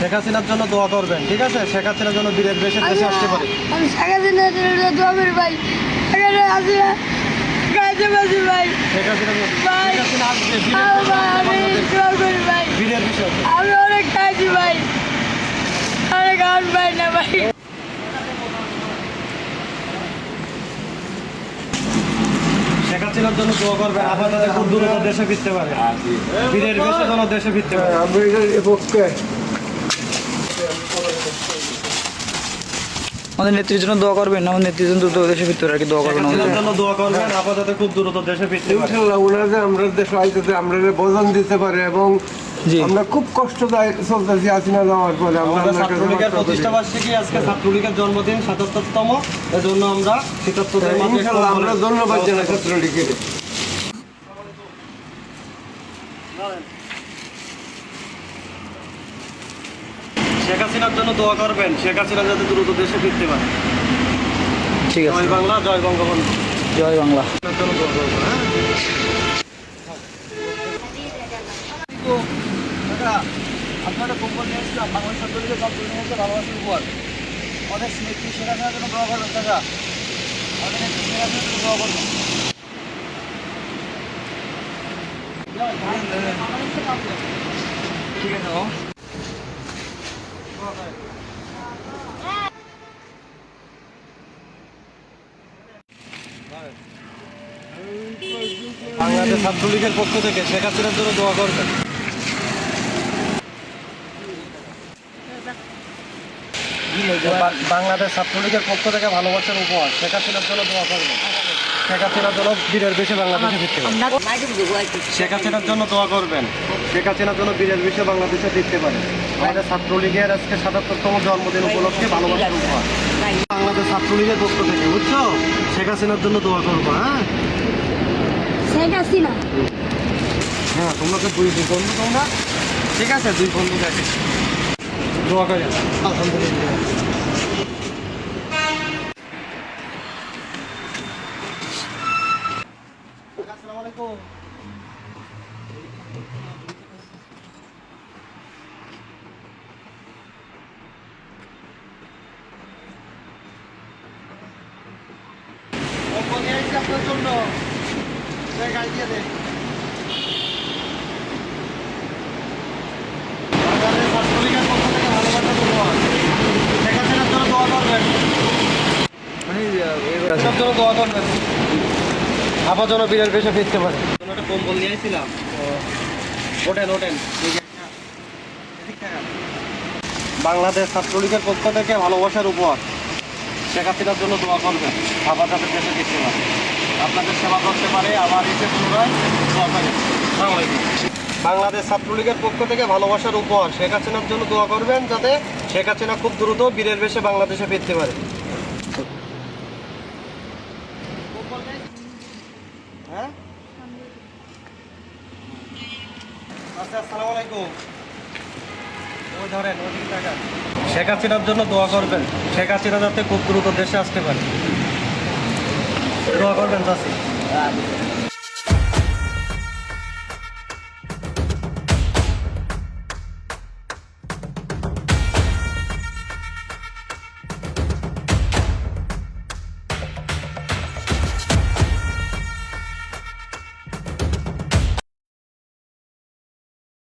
শেখ হাসিনার জন্য দোয়া করবেন ঠিক আছে? শেখ হাসিনার জন্য বীরের বেশে দেশে আসতে পারে। আমি ভাই ভাই। শেখ হাসিনা ভাই। শেখ হাসিনা আসবে আর ভাই, আমি দোয়া করি ভাই। আমি অনেক খাইছি ভাই। অনেক আন পাই না ভাই। শেখ হাসিনার জন্য দোয়া করবেন আপাতত খুব দ্রুত দেশে ফিরতে পারে। বীরের বেশে যেন দেশে ফিরতে পারে। পক্ষে আমাদের নেত্রীর জন্য দোয়া করবেন আমাদের নেত্রীর জন্য দ্রুত দেশে ফিরতে আর কি দোয়া করবেন আমাদের জন্য। দোয়া করবেন আপাতত খুব দ্রুত দেশে ফিরতে ইনশাল্লাহ ওনারা আমরা দেশে আইতেছে আমরা বোঝন দিতে পারে এবং জি। আমরা খুব কষ্ট চলতেছি আসিনা যাওয়ার পরে। আমরা ছাত্রলীগের মাফ প্রতিষ্ঠা বার্ষিকী আজকে ছাত্রলীগের জন্মদিন সাতাত্তরতম। এজন্য আমরা শীতার্থদের মাঝে ইনশাল্লাহ আমরা ধন্যবাদ জানাই ছাত্রলীগের। শেখ হাসিনার জন্য দোয়া করবেন শেখ হাসিনা যাতে দ্রুত দেশে ফিরতে পারে। ঠিক আছে। জয় বাংলা জয় বঙ্গবন্ধু। জয় বাংলা। হ্যাঁ? আপনারা কোম্পানি নিয়ে এসেছিলাম বাংলাদেশ ছাত্রলীগের সব নিয়ে এসে ভালোবাসার উপর অনেক নেত্রী শেখ হাসিনার জন্য দোয়া করবেন দাদা আমাদের নেত্রী শেখ হাসিনার জন্য দোয়া করবেন। ঠিক আছে বাংলাদেশ ছাত্রলীগের পক্ষ থেকে শেখ হাসিনার জন্য দোয়া করবেন। বাংলাদেশ ছাত্রলীগের পক্ষ থেকে ভালোবাসার উপহার, শেখ হাসিনার জন্য দোয়া করবেন। শেখ হাসিনার জন্য বীরের বেশে বাংলাদেশে ফিরতে পারে। শেখ হাসিনার জন্য দোয়া করবেন। শেখ হাসিনার জন্য বীরের বেশে বাংলাদেশে ফিরতে পারে। আমাদের ছাত্রলীগের আজকে সাতাত্তরতম জন্মদিন উপলক্ষে ভালোবাসার উপহার। বাংলাদেশ ছাত্রলীগের পক্ষ থেকে বুঝছ? শেখ হাসিনার জন্য দোয়া করব হ্যাঁ? শেখ হাসিনা। হ্যাঁ তোমরা তো দুই দুই বন্ধু তোমরা। ঠিক আছে দুই বন্ধু দেখে। দোয়া করে আলহামদুলিল্লাহ। আইসি আপনার জন্য। গাড়ি দিয়ে দোয়া সব জন্য দোয়া করবেন। যেন বীরের পেশে ফিরতে পারে। একটা বাংলাদেশ ছাত্রলীগের পক্ষ থেকে ভালোবাসার উপহার। শেখ জন্য দোয়া করবেন। আবার যাতে দেশে ফিরতে পারে। আপনাদের সেবা করতে পারে, আবার এসে পুনরায় বাংলাদেশ ছাত্রলীগের পক্ষ থেকে ভালোবাসার উপহার। শেখ হাসিনার জন্য দোয়া করবেন যাতে শেখ হাসিনা খুব দ্রুত বীরের বেশে বাংলাদেশে ফিরতে পারে। হ্যাঁ? আচ্ছা আসসালামু আলাইকুম। ওই ধরেন তাকান। শেখ হাসিনার জন্য দোয়া করবেন। শেখ হাসিনা যাতে খুব দ্রুত দেশে আসতে পারে। দোয়া করবেন চাষি